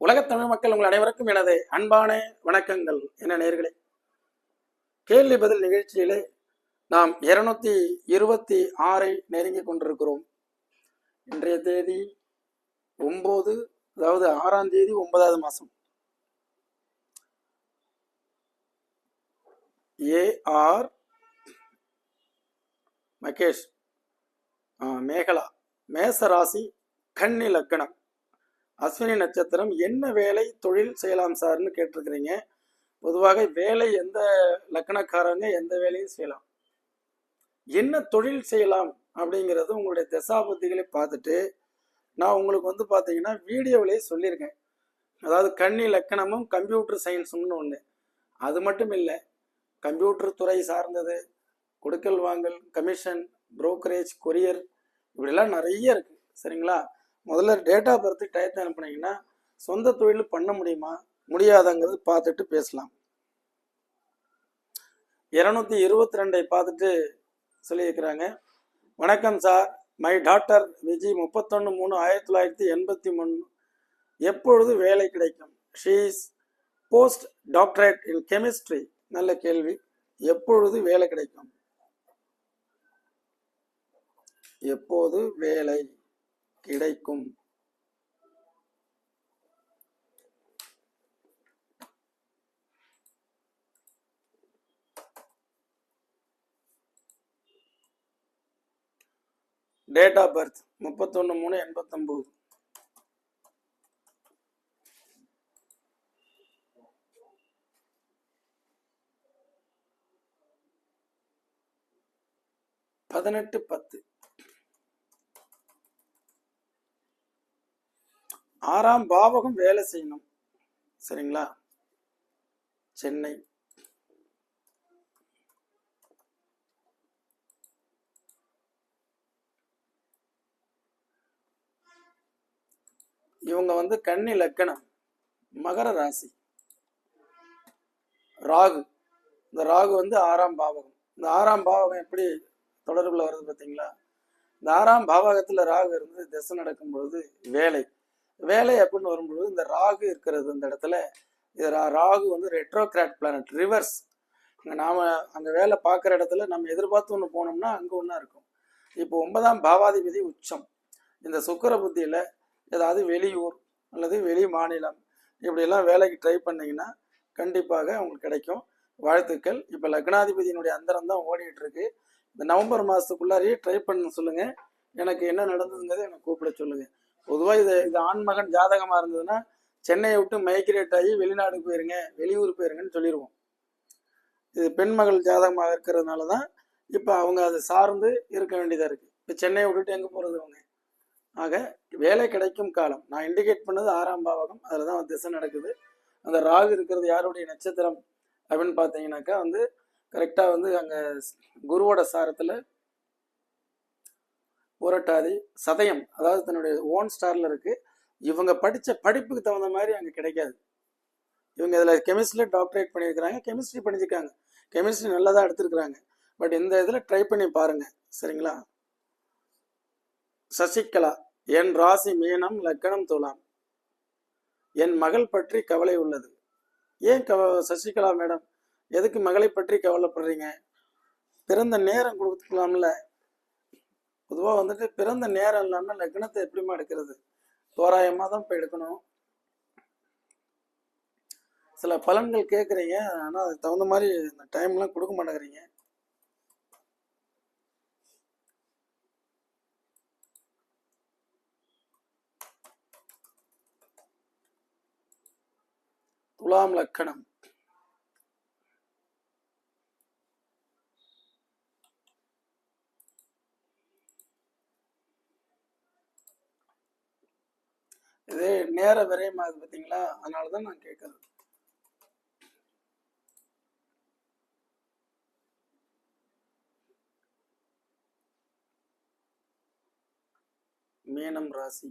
உலகத் தமிழ் மக்கள் உங்கள் அனைவருக்கும் எனது அன்பான வணக்கங்கள். என நேர்களே கேள்வி பதில் நிகழ்ச்சியிலே நாம் இருநூத்தி இருபத்தி ஆறை நெருங்கி கொண்டிருக்கிறோம். இன்றைய தேதி ஒன்பது அதாவது ஆறாம் தேதி ஒன்பதாவது மாசம். ஏஆர் மகேஷ் மேகலா மேச ராசி கன்னி லக்கணம் அஸ்வினி நட்சத்திரம் என்ன வேலை தொழில் செய்யலாம் சார்னு கேட்டிருக்கிறீங்க. பொதுவாக வேலை எந்த லக்கணக்காரங்க எந்த வேலையும் செய்யலாம். என்ன தொழில் செய்யலாம் அப்படிங்கிறது உங்களுடைய தசாபுத்திகளை பார்த்துட்டு நான் உங்களுக்கு வந்து பார்த்தீங்கன்னா வீடியோவிலே சொல்லியிருக்கேன். அதாவது கண்ணி லக்கணமும் கம்ப்யூட்டர் சயின்ஸும்னு ஒன்று அது மட்டும் இல்லை கம்ப்யூட்டர் துறை சார்ந்தது கொடுக்கல் வாங்கல் கமிஷன் புரோக்கரேஜ் கொரியர் இப்படிலாம் நிறைய இருக்குது சரிங்களா? முதல்ல டேட்டா பர்த் டயத்தை அனுப்புனீங்கன்னா சொந்த தொழில் பண்ண முடியுமா? முடியாதாங்கிறது பார்த்துட்டு பேசலாம். இருநூத்தி இருபத்தி ரெண்டை பார்த்துட்டு சொல்லியிருக்கிறாங்க. வணக்கம் சார் மை டாக்டர் விஜி முப்பத்தொன்று மூணு ஆயிரத்தி தொள்ளாயிரத்தி எண்பத்தி மூணு எப்பொழுது வேலை கிடைக்கும்? She's post doctorate in chemistry நல்ல கேள்வி. எப்பொழுது வேலை கிடைக்கும்? எப்போது வேலை கிடைக்கும். டேட் ஆஃப் பர்த் முப்பத்தொன்று மூணு எண்பத்தொம்போது. பதினெட்டு பத்து. ஆறாம் பாவகம் வேலை செய்யணும். சரிங்களா? சென்னை. இவங்க வந்து கன்னி லக்கணம் மகர ராசி. ராகு. இந்த ராகு வந்து ஆறாம் பாவகம். இந்த ஆறாம் பாவகம் எப்படி தொடர்புல வருது பார்த்தீங்களா? இந்த ஆறாம் பாவகத்துல ராகு இருந்து திசை நடக்கும் பொழுது வேலை. வேலை அப்படின்னு வரும்பொழுது இந்த ராகு இருக்கிறது இந்த இடத்துல. இது ரா- ராகு வந்து ரெட்ரோகிராட் பிளானட் ரிவர்ஸ் அங்கே நாம் அங்கே வேலை பார்க்குற இடத்துல நம்ம எதிர்பார்த்து ஒன்று போனோம்னா அங்கே ஒன்றா இருக்கும். இப்போ ஒன்பதாம் பாவாதிபதி உச்சம். இந்த சுக்கர புத்தியில் ஏதாவது வெளியூர் அல்லது வெளி மாநிலம் இப்படியெல்லாம் வேலைக்கு ட்ரை பண்ணீங்கன்னா கண்டிப்பாக உங்களுக்கு கிடைக்கும். வாழ்த்துக்கள். இப்போ லக்னாதிபதியினுடைய அந்தரம் தான் ஓடிட்டு இருக்கு. இந்த நவம்பர் மாதத்துக்குள்ளாரையே ட்ரை பண்ண சொல்லுங்கள் எனக்கு என்ன நடந்ததுங்கிறத எனக்கு கூப்பிட சொல்லுங்கள் பொதுவாக இது இது ஆண்மகன் ஜாதகமாக இருந்ததுன்னா சென்னையை விட்டு மைக்ரேட் ஆகி வெளிநாடு போயிருங்க வெளியூர் போயிருங்கன்னு சொல்லிடுவோம் இது பெண்மகள் ஜாதகமாக இருக்கிறதுனால தான் இப்போ அவங்க அதை சார்ந்து இருக்க வேண்டியதாக இருக்குது இப்போ சென்னையை விட்டுட்டு எங்கே போகிறது அவங்க ஆக வேலை கிடைக்கும் காலம். நான் இண்டிகேட் பண்ணது ஆறாம் பாவகம். அதில் தான் திசை நடக்குது. அந்த ராகு இருக்கிறது யாருடைய நட்சத்திரம் அப்படின்னு பார்த்தீங்கன்னாக்கா வந்து கரெக்டாக வந்து அங்கே குருவோட சாரத்தில் புரட்டாதி சதயம் அதாவது தன்னுடைய ஓன் ஸ்டாரில் இருக்குது இவங்க படித்த படிப்புக்கு தகுந்த மாதிரி அங்கே கிடைக்காது. இவங்க இதில் கெமிஸ்ட்ரியில் டாக்டரேட் பண்ணியிருக்கிறாங்க கெமிஸ்ட்ரி படிச்சிருக்காங்க கெமிஸ்ட்ரி நல்லா தான் எடுத்திருக்கிறாங்க. பட் இந்த இதில் ட்ரை பண்ணி பாருங்கள் சரிங்களா? சசிகலா என் ராசி மீனம் லக்கணம் துலாம். என் மகள் பற்றி கவலை உள்ளது. ஏன் கவ சசிகலா மேடம்? எதுக்கு மகளை பற்றி கவலைப்படுறீங்க? பிறந்த நேரம் கொடுக்கலாம்ல. பொதுவாக வந்துட்டு பிறந்த நேரம் இல்லாமல் லக்னத்தை எப்படிமா எடுக்கிறது? தோராயமாக தான் இப்போ எடுக்கணும். சில பலன்கள் கேட்குறீங்க ஆனால் அதுக்கு தகுந்த மாதிரி இந்த டைம்லாம் கொடுக்க மாட்டேங்கிறீங்க. துலாம் லக்கணம். இது நேர விரயமாகுது பார்த்தீங்களா அதனால தான் நான் கேட்குறது. மீனம் ராசி.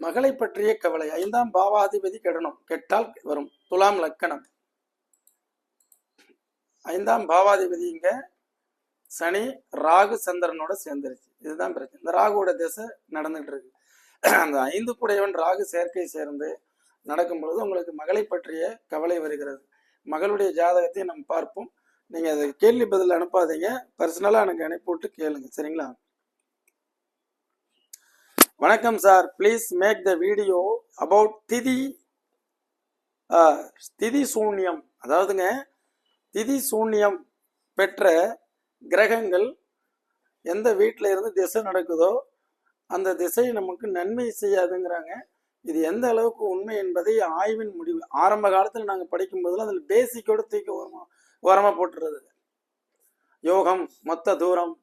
மகளை பற்றிய கவலை. ஐந்தாம் பாவாதிபதி கெடணும் கெட்டால் வரும். துலாம் லக்கணம். ஐந்தாம் பாவாதிபதி இங்க சனி ராகு சந்திரனோட சேர்ந்துருச்சு. இதுதான் பிரச்சனை. இந்த ராகுவோட திசை நடந்துகிட்டு இருக்கு. அந்த ஐந்து குடையவன் ராகு சேர்க்கை சேர்ந்து நடக்கும் பொழுது உங்களுக்கு மகளை பற்றிய கவலை வருகிறது. மகளுடைய ஜாதகத்தை நம்ம பார்ப்போம். நீங்க அதை கேள்வி பதில் அனுப்பாதீங்க. பர்சனலா எனக்கு அனுப்பிவிட்டு கேளுங்க. சரிங்களா? வணக்கம் sir. Please make the video about திதி திதி சூன்யம். அதாவதுங்க திதி சூன்யம் பெற்ற கிரகங்கள் எந்த வீட்டில் இருந்து திசை நடக்குதோ அந்த திசை நமக்கு நன்மை செய்யாதுங்கிறாங்க. இது எந்த அளவுக்கு உண்மை என்பதை ஆய்வின் முடிவு ஆரம்ப காலத்தில் நாங்கள் படிக்கும் போதெல்லாம் அதில் பேசிக்கோடு தூக்கி ஓரமாக ஓரமாக போட்டுறது. யோகம் மொத்த தூரம்.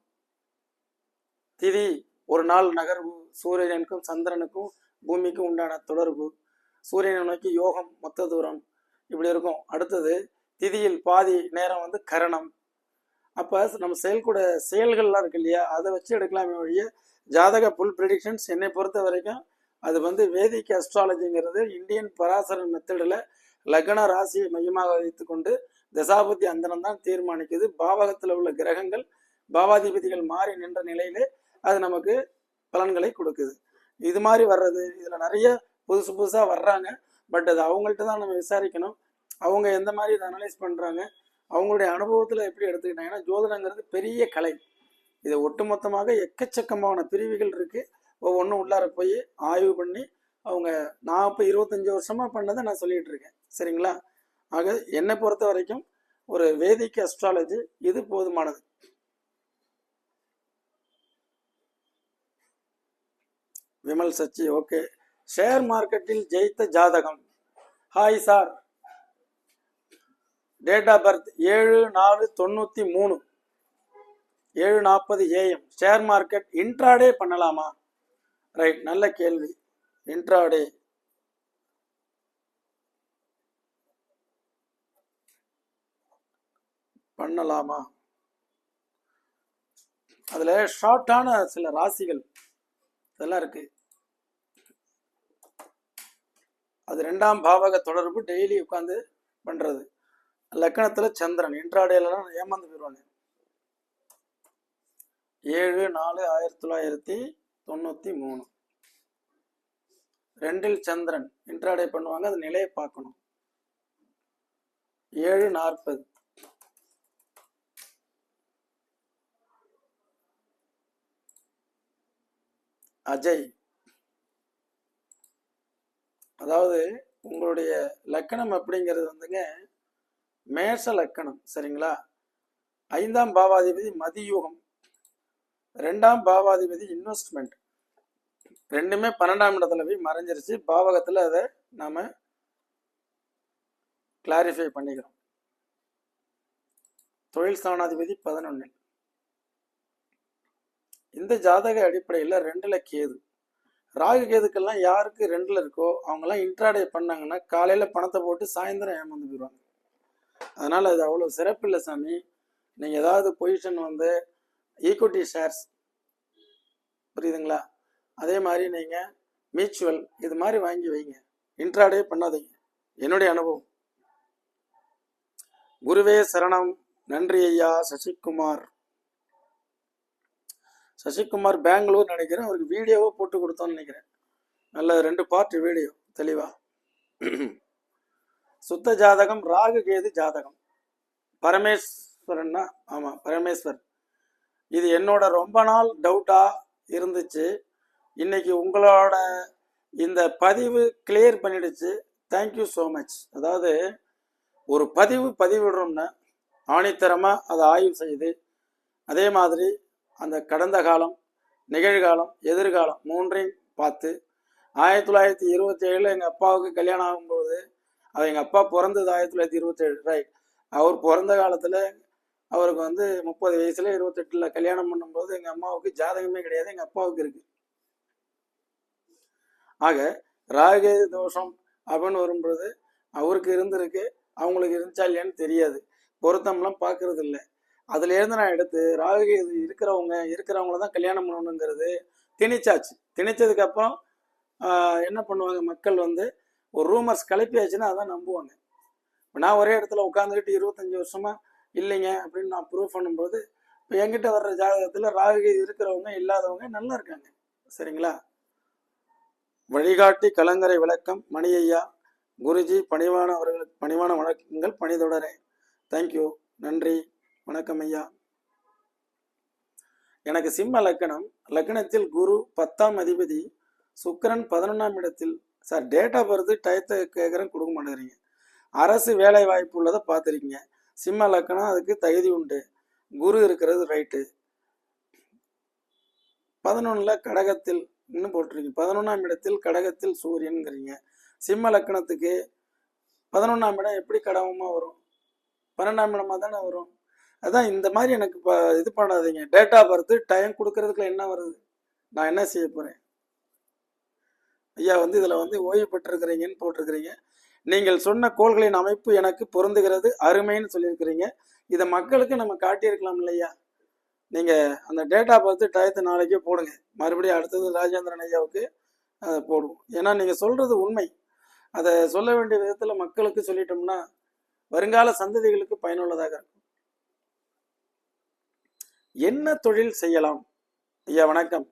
திதி ஒரு நாள் நகர்வு சூரியனுக்கும் சந்திரனுக்கும் பூமிக்கும் உண்டான தொடர்பு. சூரியனை நோக்கி யோகம் மொத்த தூரம். இப்படி இருக்கும். அடுத்தது திதியில் பாதி நேரம் வந்து கரணம். அப்போ நம்ம செயல்கூட செயல்கள்லாம் இருக்கு இல்லையா? அதை வச்சு எடுக்கலாமே ஒழிய ஜாதக புல் ப்ரிடிக்ஷன்ஸ் என்னை பொறுத்த வரைக்கும் அது வந்து வேதிக் அஸ்ட்ராலஜிங்கிறது இந்தியன் பராசர மெத்தடில் லக்ன ராசியை மையமாக வைத்துக்கொண்டு தசாபதி அந்தனம் தான் தீர்மானிக்குது. பாவகத்தில் உள்ள கிரகங்கள் பாவாதிபதிகள் மாறி நின்ற நிலையிலே அது நமக்கு பலன்களை கொடுக்குது. இது மாதிரி வர்றது இதில் நிறைய புதுசு புதுசாக வர்றாங்க. பட் அது அவங்கள்ட்ட தான் நம்ம விசாரிக்கணும். அவங்க எந்த மாதிரி இதை அனலைஸ் பண்ணுறாங்க அவங்களுடைய அனுபவத்தில் எப்படி எடுத்துக்கிட்டாங்கன்னா ஜோதிடங்கிறது பெரிய கலை. இது ஒட்டுமொத்தமாக எக்கச்சக்கமான பிரிவுகள் இருக்குது ஒவ்வொன்றும் உள்ளார போய் ஆய்வு பண்ணி அவங்க நான் இப்போ இருபத்தஞ்சி வருஷமாக பண்ணதை நான் சொல்லிகிட்டு இருக்கேன். சரிங்களா? ஆக என்னை பொறுத்த வரைக்கும் ஒரு வேதிக்கு அஸ்ட்ராலஜி இது போதுமானது. விமல் சச்சி ஓகே ஷேர் மார்க்கெட்டில் ஜெயித்த ஜாதகம். Hi sir date of birth ஏழு நாலு தொண்ணூற்றி மூணு. ஏழு நாற்பது ஏஎம் ஷேர் மார்க்கெட் இன்ட்ராடே பண்ணலாமா? ரைட் நல்ல கேள்வி. இன்ட்ராடே பண்ணலாமா? அதில் ஷார்ட்டான சில ராசிகள் இதெல்லாம் இருக்கு. அது ரெண்டாம் பாவக தொடர்பு டெய்லி உட்காந்து பண்றது. லக்கணத்தில் சந்திரன் இன்ட்ராடேலாம் ஏமாந்து போயிடுவாங்க ஏழு நாலு ஆயிரத்தி தொள்ளாயிரத்தி தொண்ணூத்தி மூணு. ரெண்டில் சந்திரன் இன்ட்ராடே பண்ணுவாங்க அது நிலையை பார்க்கணும். ஏழு நாற்பது. அஜய். அதாவது உங்களுடைய லக்கணம் அப்படிங்கிறது வந்துங்க மேஷ லக்கணம் சரிங்களா? ஐந்தாம் பாவாதிபதி மதியூகம் ரெண்டாம் பாவாதிபதி இன்வெஸ்ட்மெண்ட் ரெண்டுமே பன்னெண்டாம் இடத்துல போய் மறைஞ்சிருச்சு. பாவகத்தில் அதை நாம் கிளாரிஃபை பண்ணிக்கிறோம். தொழில் ஸ்தானாதிபதி பதினொன்னில். இந்த ஜாதக அடிப்படையில் ரெண்டில் கேது. ராகு கேதுக்கெல்லாம் யாருக்கு ரெண்டில் இருக்கோ அவங்கெல்லாம் இன்ட்ராடே பண்ணாங்கன்னா காலையில் பணத்தை போட்டு சாயந்தரம் ஏமாந்து போயிடுவாங்க. அதனால் அது அவ்வளோ சிறப்பில்லை சாமி. நீங்கள் ஏதாவது பொசிஷன் வந்து ஈக்விட்டி ஷேர்ஸ் புரியுதுங்களா? அதே மாதிரி நீங்கள் மியூச்சுவல் இது மாதிரி வாங்கி வைங்க. இன்ட்ராடே பண்ணாதீங்க. என்னுடைய அனுபவம். குருவே சரணம். நன்றி ஐயா. சசிகுமார். சசிகுமார் பெங்களூர் நினைக்கிறேன். அவருக்கு வீடியோவை போட்டு கொடுத்தோன்னு நினைக்கிறேன். நல்ல ரெண்டு பார்ட் வீடியோ தெளிவா. சுத்த ஜாதகம் ராகு கேது ஜாதகம். பரமேஸ்வரன்னா ஆமாம் பரமேஸ்வர். இது என்னோட ரொம்ப நாள் டவுட்டாக இருந்துச்சு. இன்னைக்கு உங்களோட இந்த பதிவு கிளியர் பண்ணிடுச்சு. தேங்க்யூ ஸோ மச் அதாவது ஒரு பதிவு பதிவிடுறோம்னா ஆணித்தரமாக அதை ஆய்வு செய்து அதே மாதிரி அந்த கடந்த காலம் நிகழ்காலம் எதிர்காலம் மூன்றையும் பார்த்து ஆயிரத்தி தொள்ளாயிரத்தி இருபத்தி ஏழில் எங்கள் அப்பாவுக்கு கல்யாணம் ஆகும்போது அது எங்கள் அப்பா பிறந்தது ஆயிரத்தி தொள்ளாயிரத்தி இருபத்தேழு ரைட் அவர் பிறந்த காலத்தில் அவருக்கு வந்து முப்பது வயசுல இருபத்தெட்டில் கல்யாணம் பண்ணும்போது எங்கள் அம்மாவுக்கு ஜாதகமே கிடையாது எங்கள் அப்பாவுக்கு இருக்கு. ஆக ராகேது தோஷம் அப்படின்னு வரும்பொழுது அவருக்கு இருந்திருக்கு அவங்களுக்கு இருந்துச்சா இல்லையான்னு தெரியாது. பொருத்தம்லாம் பார்க்கறது இல்லை அதுலேருந்து நான் எடுத்து ராகுகேது இருக்கிறவங்க இருக்கிறவங்கள தான் கல்யாணம் பண்ணணுங்கிறது திணிச்சாச்சு. திணிச்சதுக்கப்புறம் என்ன பண்ணுவாங்க மக்கள் வந்து ஒரு ரூமர்ஸ் கிளப்பியாச்சுன்னா அதான் நம்புவாங்க. இப்போ நான் ஒரே இடத்துல உட்காந்துக்கிட்டு இருபத்தஞ்சி வருஷமா இல்லைங்க அப்படின்னு நான் ப்ரூவ் பண்ணும்போது இப்போ என்கிட்ட வர்ற ஜாதகத்தில் ராகு இருக்கிறவங்க இல்லாதவங்க நல்லா இருக்காங்க. சரிங்களா? வழிகாட்டி கலங்கரை விளக்கம் மணி ஐயா குருஜி பணிவான அவர்களுக்கு பணிவான வணக்கங்கள் பணிதொடரே தேங்க்யூ நன்றி. வணக்கம் ஐயா. எனக்கு சிம்ம லக்கணம் லக்கணத்தில் குரு பத்தாம் அதிபதி சுக்கிரன் பதினொன்றாம் இடத்தில் சார் டேட் ஆஃப் பர்த் டயத்தை கேட்குறேன் கொடுக்க மாட்டேங்கிறீங்க. அரசு வேலை வாய்ப்பு உள்ளதை பார்த்துருக்கீங்க. சிம்ம லக்கணம் அதுக்கு தகுதி உண்டு. குரு இருக்கிறது ரைட்டு பதினொன்றில் கடகத்தில் இன்னும் போட்டிருக்கீங்க. பதினொன்றாம் இடத்தில் கடகத்தில் சூரியன்கிறீங்க சிம்ம லக்கணத்துக்கு பதினொன்றாம் இடம் எப்படி கடகமாக வரும்? பன்னெண்டாம் இடமா தானே வரும்? அதான் இந்த மாதிரி எனக்கு இப்போ இது பண்ணாதீங்க. டேட் ஆஃப் பர்த் டைம் கொடுக்கறதுக்குள்ள என்ன வருது? நான் என்ன செய்ய போகிறேன் ஐயா வந்து இதில் வந்து ஓய்வு பெற்றிருக்கிறீங்கன்னு போட்டிருக்கிறீங்க. நீங்கள் சொன்ன கோள்களின் அமைப்பு எனக்கு பொருந்துகிறது அருமைன்னு சொல்லியிருக்கிறீங்க. இதை மக்களுக்கு நம்ம காட்டியிருக்கலாம் இல்லையா? நீங்கள் அந்த டேட்டா பார்த்து டயத்தை நாளைக்கே போடுங்க. மறுபடியும் அடுத்தது ராஜேந்திரன் ஐயாவுக்கு அதை போடுவோம். ஏன்னா நீங்கள் சொல்கிறது உண்மை. அதை சொல்ல வேண்டிய விதத்தில் மக்களுக்கு சொல்லிட்டோம்னா வருங்கால சந்ததிகளுக்கு பயனுள்ளதாக இருக்கும். என்ன தொழில் செய்யலாம்? ஐயா வணக்கம்.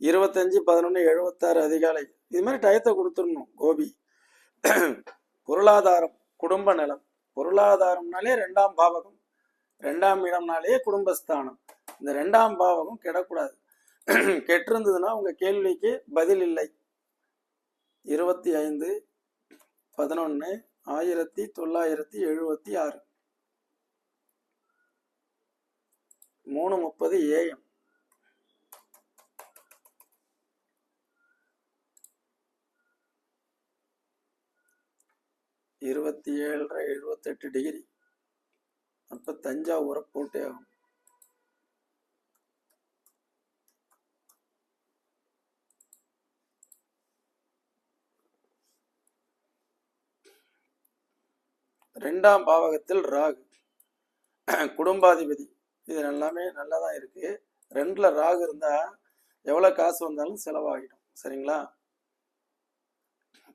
இருபத்தஞ்சு பதினொன்று எழுபத்தாறு அதிகாலை. இது மாதிரி டயத்தை கொடுத்துடணும் கோபி. பொருளாதாரம் குடும்ப நலம். பொருளாதாரம்னாலே ரெண்டாம் பாவகம் ரெண்டாம் இடம்னாலே குடும்பஸ்தானம். இந்த ரெண்டாம் பாவகம் கெடக்கூடாது. கெட்டிருந்ததுன்னா உங்க கேள்விக்கு பதில் இல்லை. இருபத்தி ஐந்து பதினொன்று ஆயிரத்தி தொள்ளாயிரத்தி எழுபத்தி ஆறு. மூணு முப்பது ஏஎம் இருபத்தி ஏழரை எழுபத்தெட்டு டிகிரி அப்போ தஞ்சாவூரை போட்டே ஆகும் ரெண்டாம் பாவகத்தில் ராகு. குடும்பாதிபதி. இது எல்லாமே நல்லா தான் இருக்கு. ரெண்டுல ராகு இருந்தா எவ்வளோ காசு வந்தாலும் செலவாகிடும். சரிங்களா?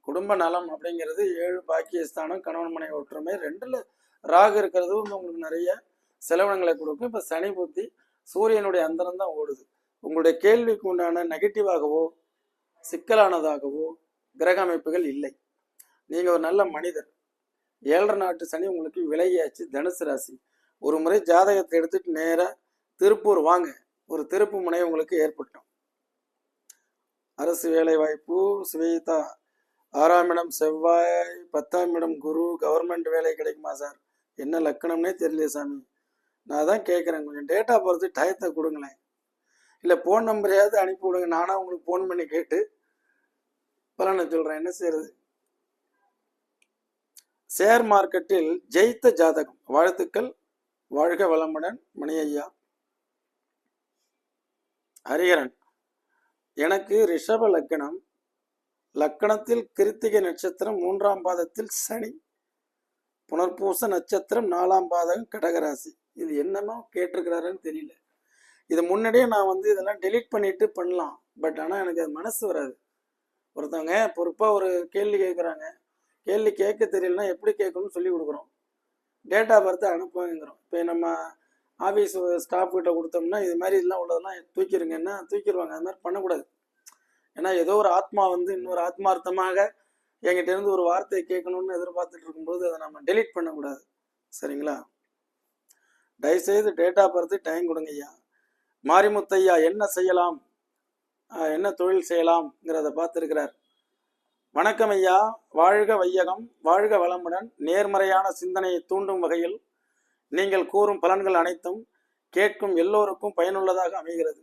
குடும்ப நலம் அப்படிங்கிறது ஏழு பாக்கியஸ்தானம் கணவன் மனை ஒற்றுமை ரெண்டுல ராகு இருக்கிறது வந்து உங்களுக்கு நிறைய செலவினங்களை கொடுக்கும். இப்போ சனி புத்தி சூரியனுடைய அந்தரம் தான் ஓடுது. உங்களுடைய கேள்விக்கு உண்டான நெகட்டிவாகவோ சிக்கலானதாகவோ கிரக அமைப்புகள் இல்லை. நீங்க ஒரு நல்ல மனிதர். ஏழரை நாட்டு சனி உங்களுக்கு விலகியாச்சு தனுசு ராசி. ஒரு முறை ஜாதகத்தை எடுத்துட்டு நேரா திருப்பூர் வாங்க. ஒரு திருப்பு முனை உங்களுக்கு ஏற்பட்டோம். அரசு வேலை வாய்ப்பு சுவேதா ஆறாம் இடம் செவ்வாய் பத்தாம் இடம் குரு. கவர்மெண்ட் வேலை கிடைக்குமா சார் என்ன லக்கணம்னே தெரியல சாமி. நான் தான் கேட்குறேன். கொஞ்சம் டேட்டா பொறுத்து டயத்தை கொடுங்களேன். இல்லை ஃபோன் நம்பரையாவது அனுப்பி விடுங்க. நானாக உங்களுக்கு ஃபோன் பண்ணி கேட்டு பலனை சொல்கிறேன் என்ன செய்யறது? ஷேர் மார்க்கெட்டில் ஜெயித்த ஜாதகம். வாழ்த்துக்கள். வாழ்க வளமுடன். மணி ஐயா ஹரிஹரன். எனக்கு ரிஷப லக்கணம் லக்கணத்தில் கிருத்திகை நட்சத்திரம் மூன்றாம் பாதத்தில் சனி புனர்பூச நட்சத்திரம் நாலாம் பாதகம் கடகராசி. இது என்னமோ கேட்டிருக்கிறாருன்னு தெரியல. இது முன்னாடியே நான் வந்து இதெல்லாம் டெலீட் பண்ணிட்டு பண்ணலாம். பட் ஆனால் எனக்கு அது மனசு வராது. ஒருத்தவங்க பொறுப்பாக ஒரு கேள்வி கேட்குறாங்க. கேள்வி கேட்க தெரியலனா எப்படி கேட்கணும்னு சொல்லி கொடுக்குறோம். டேட்டா பர்த்தை அனுப்புவாங்கிறோம் இப்போ நம்ம ஆஃபீஸ் ஸ்டாஃப் கிட்ட கொடுத்தோம்னா இது மாதிரி இதெல்லாம் உள்ளதெல்லாம் தூக்கிடுங்கன்னா தூக்கிடுவாங்க. அது மாதிரி பண்ணக்கூடாது. ஏன்னா ஏதோ ஒரு ஆத்மா வந்து இன்னொரு ஆத்மார்த்தமாக என்கிட்ட இருந்து ஒரு வார்த்தையை கேட்கணும்னு எதிர்பார்த்துட்டு இருக்கும்போது அதை நம்ம டெலீட் பண்ணக்கூடாது. சரிங்களா? தயவுசெய்து டேட்டா பார்த்து டைம் கொடுங்க ஐயா. மாரிமுத்தையா என்ன செய்யலாம்? என்ன தொழில் செய்யலாம்ங்கிறத பார்த்துருக்கிறார். வணக்கம் ஐயா. வாழ்க வையகம். வாழ்க வளமுடன். நேர்மறையான சிந்தனையை தூண்டும் வகையில் நீங்கள் கூறும் பலன்கள் அனைத்தும் கேட்கும் எல்லோருக்கும் பயனுள்ளதாக அமைகிறது.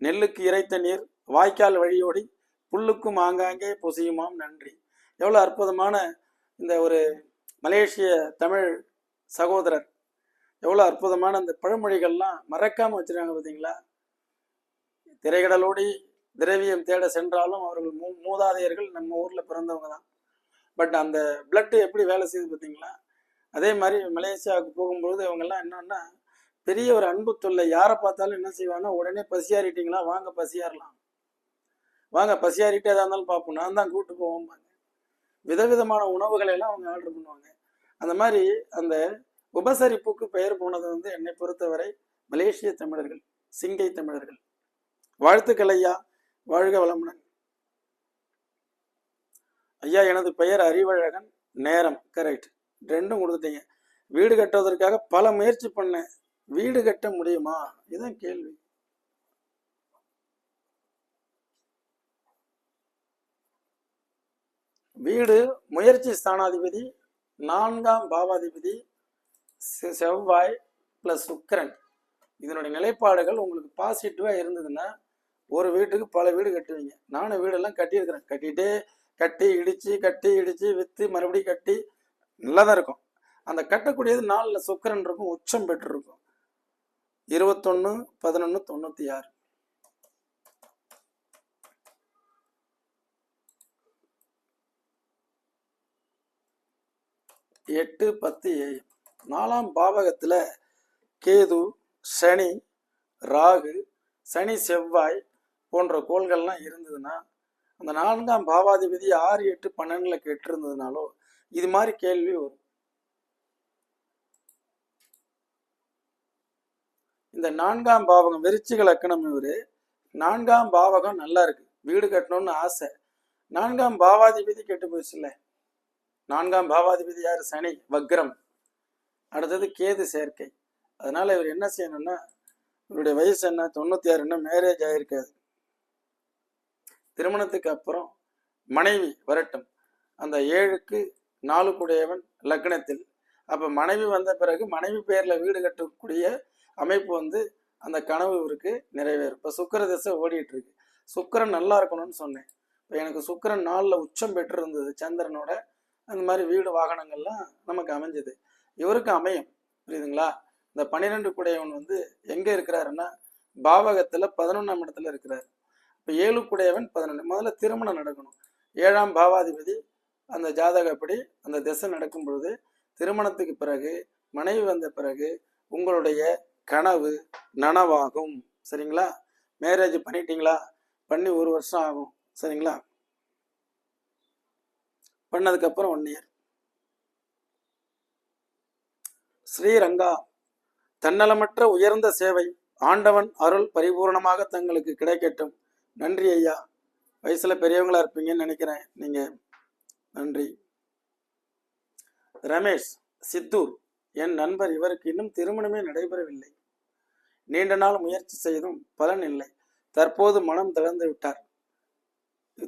நெல்லுக்கு இறைத்த நீர் வாய்க்கால் வழியோடி புல்லுக்கும் ஆங்காங்கே பொசியுமாம் நன்றி. எவ்வளோ அற்புதமான இந்த ஒரு மலேசிய தமிழ் சகோதரர். எவ்வளோ அற்புதமான அந்த பழமொழிகள்லாம் மறக்காமல் வச்சிருக்காங்க பார்த்தீங்களா திரைகடலோடி திரவியம் தேட சென்றாலும் அவர்கள் மூ மூதாதையர்கள் நம்ம ஊரில் பிறந்தவங்க தான் பட் அந்த பிளட்டு எப்படி வேலை செய்யுது பார்த்தீங்களா அதே மாதிரி மலேசியாவுக்கு போகும்பொழுது இவங்கெல்லாம் என்னன்னா பெரிய ஒரு அன்பு தொல்லை. யாரை பார்த்தாலும் என்ன செய்வாங்கன்னா உடனே பசியாறிட்டீங்களா? வாங்க பசியாறலாம். வாங்க பசியாரிட்டு எதா இருந்தாலும் பார்ப்போம். நான் தான் கூட்டு போவோம்பாங்க. விதவிதமான உணவுகளை எல்லாம் அவங்க ஆர்டர் பண்ணுவாங்க. அந்த மாதிரி அந்த உபசரிப்புக்கு பெயர் போனது வந்து என்னை பொறுத்தவரை மலேசிய தமிழர்கள் சிங்கை தமிழர்கள். வாழ்த்துக்கள் ஐயா. வாழ்க வளமுடன். ஐயா எனது பெயர் அறிவழகன். நேரம். கரெக்ட் ரெண்டும் கொடுத்துட்டீங்க. வீடு கட்டுவதற்காக பல முயற்சி பண்ணேன். வீடு கட்ட முடியுமா? இதுதான் கேள்வி. வீடு முயற்சி ஸ்தானாதிபதி நான்காம் பாவாதிபதி செவ்வாய் பிளஸ் சுக்கிரன். இதனுடைய நிலைப்பாடுகள் உங்களுக்கு பாசிட்டிவாக இருந்ததுன்னா ஒரு வீட்டுக்கு பல வீடு கட்டுவீங்க. நானும் வீடெல்லாம் கட்டியிருக்கிறேன். கட்டிட்டே கட்டி இடித்து கட்டி இடித்து விற்று மறுபடியும் கட்டி நல்லா தான் இருக்கும். அந்த கட்டக்கூடியது நாலில் சுக்கிரன் இருக்கும் உச்சம் பெற்றிருக்கும் இருபத்தொன்று பதினொன்று தொண்ணூற்றி ஆறு. எட்டு பத்து ஏழு. நாலாம் பாவகத்தில் கேது சனி ராகு சனி செவ்வாய் போன்ற கோள்கள்லாம் இருந்ததுன்னா அந்த நான்காம் பாவாதிபதி ஆறு எட்டு பன்னெண்டில் கெட்டுருந்ததுனாலோ இது மாதிரி கேள்வி வரும். இந்த நான்காம் பாவகம் விருச்சிக லக்கணம் இவர். நான்காம் பாவகம் நல்லா இருக்கு. வீடு கட்டணும்னு ஆசை. நான்காம் பாவாதிபதி கெட்டு போச்சுல்ல நான்காம் பாவாதிபதி யாரு? சனி வக்ரம். அடுத்தது கேது சேர்க்கை. அதனால இவர் என்ன செய்யணும்னா இவருடைய வயசு என்ன? தொண்ணூத்தி ஆறு மேரேஜ் ஆயிருக்காது திருமணத்துக்கு அப்புறம் மனைவி வரட்டும். அந்த ஏழுக்கு நாலு கூடையவன் லக்னத்தில். அப்ப மனைவி வந்த பிறகு மனைவி பேர்ல வீடு கட்டக்கூடிய அமைப்பு வந்து அந்த கனவு இவருக்கு நிறைவேறும். இப்போ சுக்கிர திசை ஓடிட்டு இருக்கு சுக்கரன் நல்லா இருக்கணும்னு சொன்னேன். இப்போ எனக்கு சுக்கரன் நாளில் உச்சம் பெற்று இருந்தது சந்திரனோட. அந்த மாதிரி வீடு வாகனங்கள்லாம் நமக்கு அமைஞ்சது. இவருக்கு அமையும். புரியுதுங்களா? இந்த பன்னிரெண்டு குடையவன் வந்து எங்க இருக்கிறாருன்னா பாவகத்துல பதினொன்றாம் இடத்துல இருக்கிறார். இப்போ ஏழு குடையவன் பதினொன்று முதல்ல திருமணம் நடக்கணும். ஏழாம் பாவாதிபதி அந்த ஜாதகப்படி அந்த திசை நடக்கும் பொழுது திருமணத்துக்கு பிறகு மனைவி வந்த பிறகு உங்களுடைய கனவு நனவாகும். சரிங்களா? மேரேஜ் பண்ணிட்டீங்களா? பண்ணி ஒரு வருஷம் ஆகும். சரிங்களா? பண்ணதுக்கப்புறம் ஒன் இயர் ஸ்ரீரங்கா தன்னலமற்ற உயர்ந்த சேவை ஆண்டவன் அருள் பரிபூரணமாக தங்களுக்கு கிடைக்கட்டும். நன்றி ஐயா. வயசுல பெரியவங்களா இருப்பீங்கன்னு நினைக்கிறேன். நீங்க நன்றி. ரமேஷ் சித்தூர் என் நண்பர் இவருக்கு இன்னும் திருமணமே நடைபெறவில்லை. நீண்ட நாள் முயற்சி செய்தும் பலன் இல்லை. தற்போது மனம் தளர்ந்து விட்டார்.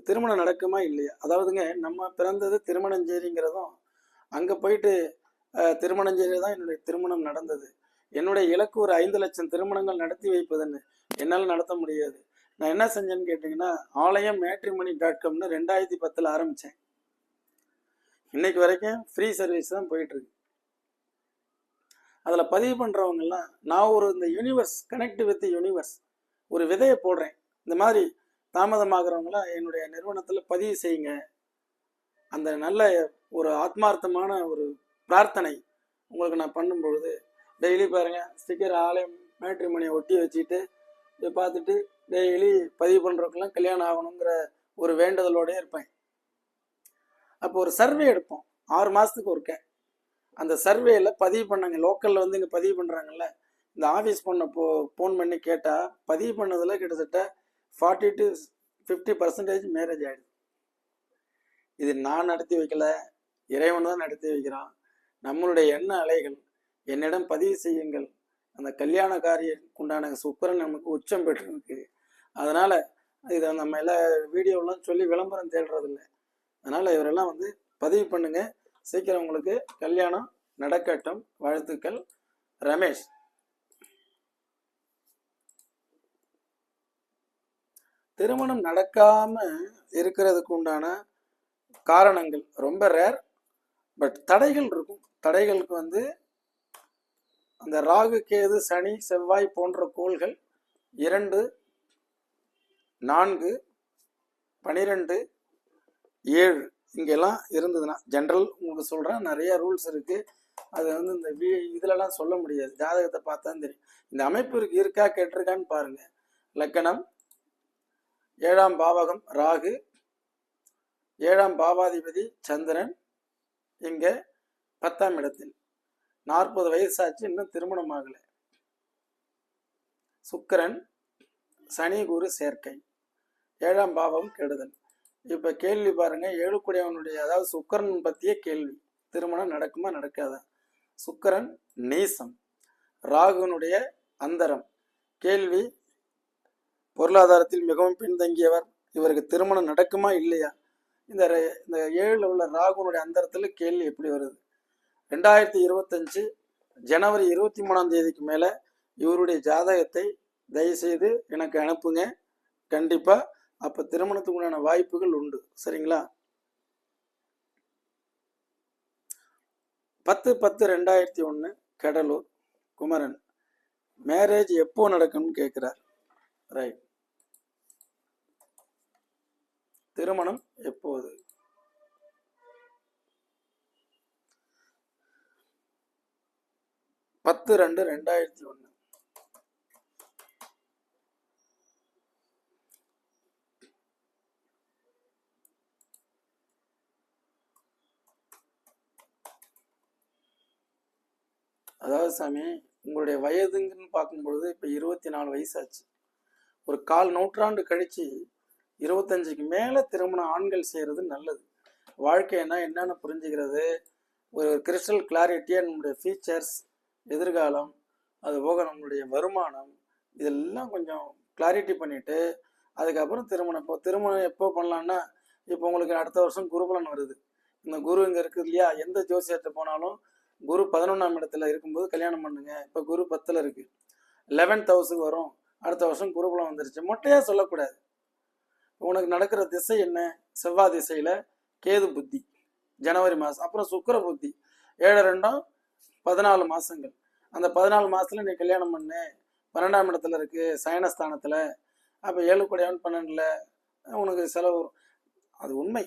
திருமணம் நடக்குமா இல்லையா? அதாவதுங்க நம்ம பிறந்தது திருமணஞ்சேரிங்கிறதும் அங்கே போயிட்டு திருமணஞ்சேரி தான் என்னுடைய திருமணம் நடந்தது. என்னுடைய இலக்கு ஒரு ஐந்து லட்சம் திருமணங்கள் நடத்தி வைப்பதுன்னு என்னால் நடத்த முடியாது. நான் என்ன செஞ்சேன்னு கேட்டிங்கன்னா ஆலயம் மேட்ரிமணி டாட் காம்னு ரெண்டாயிரத்தி பத்தில் ஆரம்பித்தேன் இன்னைக்கு வரைக்கும் ஃப்ரீ சர்வீஸ் தான் போயிட்டுருக்கு. அதில் பதிவு பண்ணுறவங்கெல்லாம் நான் ஒரு இந்த யூனிவர்ஸ் கனெக்ட் வித் யூனிவர்ஸ் ஒரு விதையை போடுறேன். இந்த மாதிரி தாமதமாகிறவங்கள என்னுடைய நிறுவனத்தில் பதிவு செய்யுங்க. அந்த நல்ல ஒரு ஆத்மார்த்தமான ஒரு பிரார்த்தனை உங்களுக்கு நான் பண்ணும் பொழுது டெய்லி பாருங்கள் ஸ்டிக்கர் ஆலயம் மேட்ரிமணியை ஒட்டி வச்சுட்டு இதை பார்த்துட்டு டெய்லி பதிவு பண்ணுறவங்களாம் கல்யாணம் ஆகணுங்கிற ஒரு வேண்டுதலோடய இருப்பேன். அப்போ ஒரு சர்வே எடுப்போம். ஆறு மாதத்துக்கு ஒருக்க. அந்த சர்வேயில் பதிவு பண்ணாங்க லோக்கலில் வந்து இங்கே பதிவு பண்ணுறாங்கல்ல இந்த ஆஃபீஸ் பண்ண போ ஃபோன் பண்ணி கேட்டால் பதிவு பண்ணதில் கிட்டத்தட்ட forty to fifty percentage marriage ஆகிடுது இது நான் நடத்தி வைக்கல இறைவன் தான் நடத்தி வைக்கிறான். நம்மளுடைய எண்ண அலைகள் என்னிடம் பதிவு செய்யுங்கள். அந்த கல்யாண காரியக்குண்டான சுக்கரன் நமக்கு உச்சம் பெற்றிருக்கு. அதனால் இதை நம்ம எல்லா வீடியோலாம் சொல்லி விளம்பரம் தேடுறதில்ல. அதனால் இவரெல்லாம் வந்து பதிவு பண்ணுங்க. சீக்கிரம் உங்களுக்கு கல்யாணம் நடக்கட்டும். வாழ்த்துக்கள் ரமேஷ். திருமணம் நடக்காம இருக்கிறதுக்கு உண்டான காரணங்கள் ரொம்ப ரேர் பட் தடைகள் இருக்கும். தடைகளுக்கு வந்து அந்த ராகு கேது சனி செவ்வாய் போன்ற கோள்கள் இரண்டு நான்கு பனிரெண்டு ஏழு இங்கெல்லாம் இருந்ததுன்னா ஜென்ரல் உங்களுக்கு சொல்கிறேன் நிறைய ரூல்ஸ் இருக்குது அது வந்து இந்த வீ இதிலலாம் சொல்ல முடியாது. ஜாதகத்தை பார்த்தா தெரியும். இந்த அமைப்பு இருக்கு இருக்கா கேட்டிருக்கான்னு பாருங்கள் லக்கணம் ஏழாம் பாவகம் ராகு. ஏழாம் பாவாதிபதி சந்திரன். இங்கே பத்தாம் இடத்தில். நாற்பது வயசாச்சு இன்னும் திருமணம் ஆகலை. சுக்கிரன் சனி குரு சேர்க்கை. ஏழாம் பாவம் கெடுதல். இப்போ கேள்வி பாருங்க ஏழுக்குடையவனுடைய அதாவது சுக்கிரன் பற்றிய கேள்வி. திருமணம் நடக்குமா நடக்காதா? சுக்கரன் நீசம். ராகுனுடைய அந்தரம். கேள்வி பொருளாதாரத்தில் மிகவும் பின்தங்கியவர். இவருக்கு திருமணம் நடக்குமா இல்லையா? இந்த இந்த ஏழில் உள்ள ராகுனுடைய அந்தரத்தில் கேள்வி எப்படி வருது? ரெண்டாயிரத்தி இருபத்தஞ்சு ஜனவரி இருபத்தி மூணாம் தேதிக்கு மேலே இவருடைய ஜாதகத்தை தயவுசெய்து எனக்கு அனுப்புங்க. கண்டிப்பாக அப்போ திருமணத்துக்கு உண்டான வாய்ப்புகள் உண்டு. சரிங்களா? பத்து பத்து ரெண்டாயிரத்தி ஒன்று கடலூர் குமரன். மேரேஜ் எப்போ நடக்கும்னு கேட்குறார் ரைட். திருமணம் எப்போது? பத்து ரெண்டு ரெண்டாயிரத்தி ஒன்று அதாவது சாமி உங்களுடைய வயதுங்கன்னு பார்க்கும்பொழுது இப்போ இருபத்தி நாலு வயசாச்சு. ஒரு கால் நூற்றாண்டு கழிச்சு இருபத்தஞ்சுக்கு மேலே திருமணம் ஆண்கள் செய்கிறது நல்லது. வாழ்க்கைன்னா என்னென்னு புரிஞ்சுக்கிறது. ஒரு கிறிஸ்டல் கிளாரிட்டியாக நம்மளுடைய ஃபீச்சர்ஸ் எதிர்காலம் அது போக நம்மளுடைய வருமானம் இதெல்லாம் கொஞ்சம் கிளாரிட்டி பண்ணிட்டு அதுக்கப்புறம் திருமணம். இப்போ திருமணம் எப்போ பண்ணலான்னா இப்போ உங்களுக்கு அடுத்த வருஷம் குருபலன் வருது. இந்த குரு இங்கே இருக்குது இல்லையா? எந்த ஜோசியத்தை போனாலும் குரு பதினொன்றாம் இடத்துல இருக்கும்போது கல்யாணம் பண்ணுங்க. இப்போ குரு பத்தில் இருக்குது லெவன்த் ஹவுஸுக்கு வரும். அடுத்த வருஷம் குருபலம் வந்துருச்சு. மொட்டையாக சொல்லக்கூடாது. உனக்கு நடக்கிற திசை என்ன? செவ்வாய் திசையில கேது புத்தி ஜனவரி மாதம் அப்புறம் சுக்கர புத்தி. ஏழு ரெண்டும் பதினாலு மாசங்கள். அந்த பதினாலு மாசத்துல நீ கல்யாணம் பண்ணு. பன்னெண்டாம் இடத்துல இருக்கு சயனஸ்தானத்துல. அப்போ ஏழு கொடையான் பன்னெண்டுல உனக்கு செலவு வரும். அது உண்மை.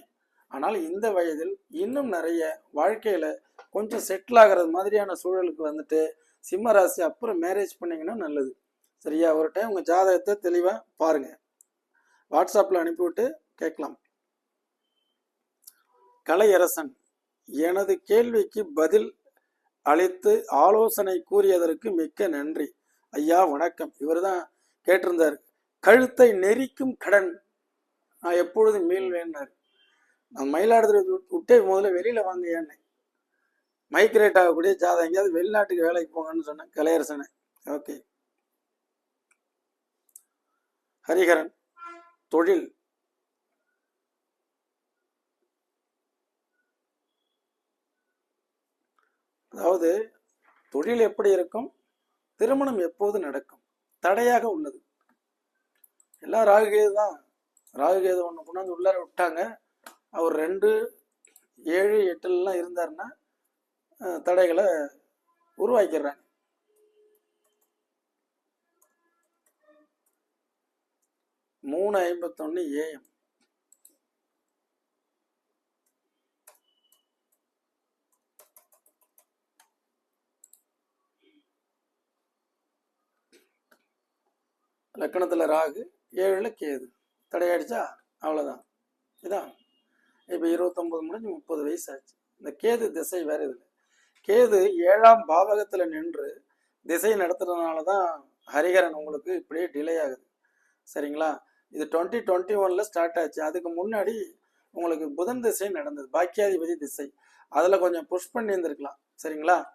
ஆனால் இந்த வயதில் இன்னும் நிறைய வாழ்க்கையில கொஞ்சம் செட்டில் ஆகிறது மாதிரியான சூழலுக்கு வந்துட்டு சிம்ம ராசி அப்புறம் மேரேஜ் பண்ணீங்கன்னா நல்லது. சரியா? ஒரு டைம் உங்க ஜாதகத்தை தெளிவா பாருங்க. வாட்ஸ்அப்பில் அனுப்பிவிட்டு கேட்கலாம். கலையரசன் எனது கேள்விக்கு பதில் அளித்து ஆலோசனை கூறியதற்கு மிக்க நன்றி. ஐயா வணக்கம். இவர் தான் கேட்டிருந்தார். கழுத்தை நெரிக்கும் கடன். நான் எப்பொழுதும் வேண்டார் நான் மயிலாடுதுறை விட்டு- விட்டே முதல்ல வெளியில வாங்க ஏன்னு மைக்ரேட் ஆகக்கூடிய ஜாதகம். எங்கேயாவது வெளிநாட்டுக்கு வேலைக்கு போங்கன்னு சொன்னேன் கலையரசனை. ஓகே. ஹரிஹரன். தொழில். அதாவது தொழில் எப்படி இருக்கும்? திருமணம் எப்போது நடக்கும்? தடையாக உள்ளது. எல்லாம் ராகுகேது தான். ராகுகேது ஒன்று கொண்டாந்து உள்ளார விட்டாங்க. அவர் ரெண்டு ஏழு எட்டுலலாம் இருந்தாருன்னா தடைகளை உருவாக்கிடுறாங்க. மூணு ஐம்பத்தொன்று ஏஎம் லக்கணத்தில் ராகு ஏழில் கேது. தடையாயிடுச்சா? அவ்வளோதான் இதான் இப்போ இருபத்தொம்பது முடிஞ்சு முப்பது வயசு ஆச்சு இந்த கேது திசை வேறு இதில். கேது ஏழாம் பாவகத்தில் நின்று திசை நடத்துறதுனால தான் ஹரிஹரன் உங்களுக்கு இப்படியே டிலே ஆகுது. சரிங்களா? இது டுவெண்ட்டி டுவெண்ட்டி ஒன்ல ஸ்டார்ட் ஆச்சு. அதுக்கு முன்னாடி உங்களுக்கு புதன் திசை நடந்தது. பாக்கியாதிபதி திசை. அதில் கொஞ்சம் புஷ் பண்ணி இருந்திருக்கலாம் சரிங்களா?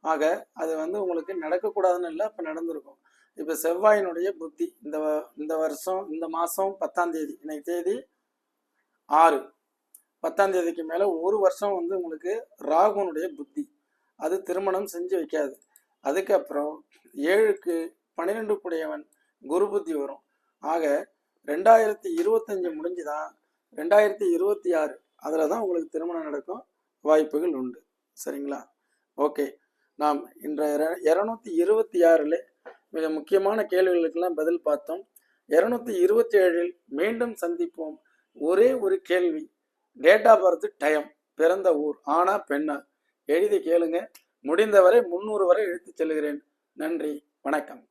ஆக அது வந்து உங்களுக்கு நடக்கக்கூடாதுன்னு இல்லை இப்போ நடந்திருக்கும். இப்போ செவ்வாயினுடைய புத்தி இந்த வ- இந்த வருஷம் இந்த மாதம் பத்தாம் தேதி இன்னைக்கு தேதி ஆறு. பத்தாம் தேதிக்கு மேலே ஒரு வருஷம் வந்து உங்களுக்கு ராகுனுடைய புத்தி. அது திருமணம் செஞ்சு வைக்காது. அதுக்கப்புறம் ஏழுக்கு பன்னிரெண்டு கூடியவன் குரு புத்தி வரும். ஆக ரெண்டாயிரத்தி இருபத்தஞ்சு முடிஞ்சுதான். ரெண்டாயிரத்தி இருபத்தி ஆறு அதில் தான் உங்களுக்கு திருமணம் நடக்கும் வாய்ப்புகள் உண்டு. சரிங்களா? ஓகே. நாம் இன்ற இரநூத்தி இருபத்தி ஆறில் மிக முக்கியமான கேள்விகளுக்கெல்லாம் பதில் பார்த்தோம். இரநூத்தி இருபத்தி ஏழில் மீண்டும் சந்திப்போம். ஒரே ஒரு கேள்வி. டேட் ஆஃப் பர்த் டைம் பிறந்த ஊர் ஆனா பெண்ணா? எழுதி கேளுங்க. முடிந்தவரை முந்நூறு வரை எழுத்து செல்கிறேன். நன்றி. வணக்கம்.